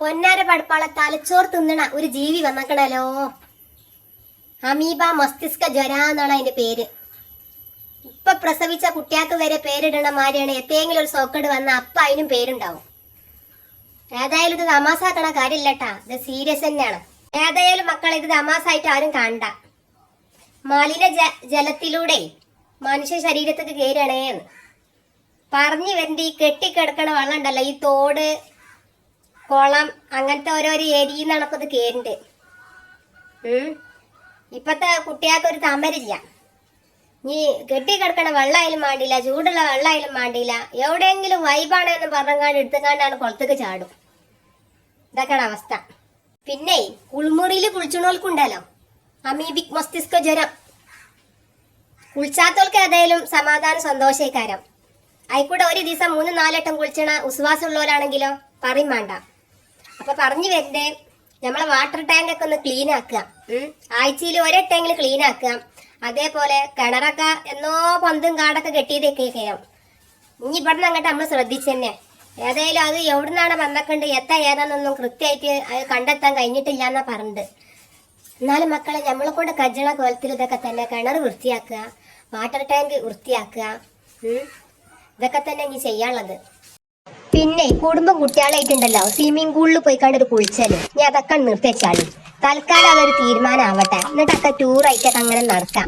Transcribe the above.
പൊന്നാര പടപ്പാളെ തലച്ചോർ തിന്നണ ഒരു ജീവി വന്നക്കണല്ലോ. അമീബ മസ്തിഷ്ക ജ്വര എന്നാണ് അതിന്റെ പേര്. ഇപ്പൊ പ്രസവിച്ച കുട്ടിയാക്ക് വരെ പേരിടണ മാതിരിയാണ് എത്തേങ്കിലും ഒരു സോക്കട് വന്ന അപ്പ അതിനും പേരുണ്ടാവും. ഏതായാലും ഇത് തമാസാക്കണ കാര്യമില്ലട്ടാ ഇത് സീരിയസ് തന്നെയാണ്. ഏതായാലും മക്കളെ ഇത് തമാസായിട്ട് ആരും കണ്ട. മലിന ജ ജലത്തിലൂടെ മനുഷ്യ ശരീരത്തേക്ക് കയറണേന്ന്. പറഞ്ഞു വരണ്ട ഈ കെട്ടിക്കിടക്കണ വെള്ളം ഉണ്ടല്ലോ ഈ തോട് കുളം അങ്ങനത്തെ ഓരോരോ ഏരിയയിൽ നിന്നാണ് കേറിണ്ട് ഇത് ഇപ്പത്തെ കുട്ടികൾക്ക് ഒരു തമരില്ല നീ കെട്ടിക്കിടക്കണ വെള്ളമായാലും മാണ്ടില്ല ചൂടുള്ള വെള്ളമായാലും മാണ്ടില്ല എവിടെയെങ്കിലും വൈബാണ് എന്ന് പറഞ്ഞങ്ങാണ്ട് എടുത്തങ്ങാണ്ടാണ് കുളത്തേക്ക് ചാടും. ഇതൊക്കെയാണ് അവസ്ഥ. പിന്നെ കുളിമുറിയിൽ കുളിച്ചണോൽക്കുണ്ടല്ലോ. അമീബിക് മസ്തിഷ്ക ജ്വരം. കുളിച്ചാത്തോൾക്ക് ഏതായാലും സമാധാനം സന്തോഷേക്കാരം. ആയിക്കൂടെ ഒരു ദിവസം മൂന്ന് നാലട്ടം കുളിച്ചണ ഉസ്വാസമുള്ളവരാണെങ്കിലോ പറയും വേണ്ട. അപ്പൊ പറഞ്ഞു വരണ്ടേ നമ്മളെ വാട്ടർ ടാങ്ക് ഒക്കെ ഒന്ന് ക്ലീൻ ആക്കുക. ആഴ്ചയിൽ ഒരട്ടെങ്കിലും ക്ലീൻ ആക്കുക. അതേപോലെ കിണറൊക്കെ എന്നോ പന്തും കാടൊക്കെ കെട്ടിയതൊക്കെ ചെയ്യാം ഇനി ഇവിടുന്ന് അങ്ങോട്ട് നമ്മൾ ശ്രദ്ധിച്ചു തന്നെ. ഏതായാലും അത് എവിടെ നിന്നാണ് വന്നക്കണ്ട് എത്ര ഏതാണെന്നൊന്നും കൃത്യമായിട്ട് അത് കണ്ടെത്താൻ കഴിഞ്ഞിട്ടില്ല എന്നാ പറഞ്ഞത്. എന്നാലും മക്കളെ നമ്മളെ കൊണ്ട് കജ്ജണ കോലത്തിൽ ഇതൊക്കെ തന്നെ കിണർ വൃത്തിയാക്കുക വാട്ടർ ടാങ്ക് വൃത്തിയാക്കുക ഇതൊക്കെ തന്നെ ഇനി ചെയ്യാനുള്ളത്. പിന്നെ കുടുംബം കുട്ടികളായിട്ടുണ്ടല്ലോ. സ്വിമ്മിംഗ് പൂളിൽ പോയി കണ്ടൊരു കുളിച്ചാൽ. ഞാൻ അതൊക്കെ നിർത്തിച്ചാളി തൽക്കാലം അതൊരു തീരുമാനമാവട്ടെ എന്നിട്ടൊക്കെ ടൂറായിട്ടൊക്കെ അങ്ങനെ നടക്കാം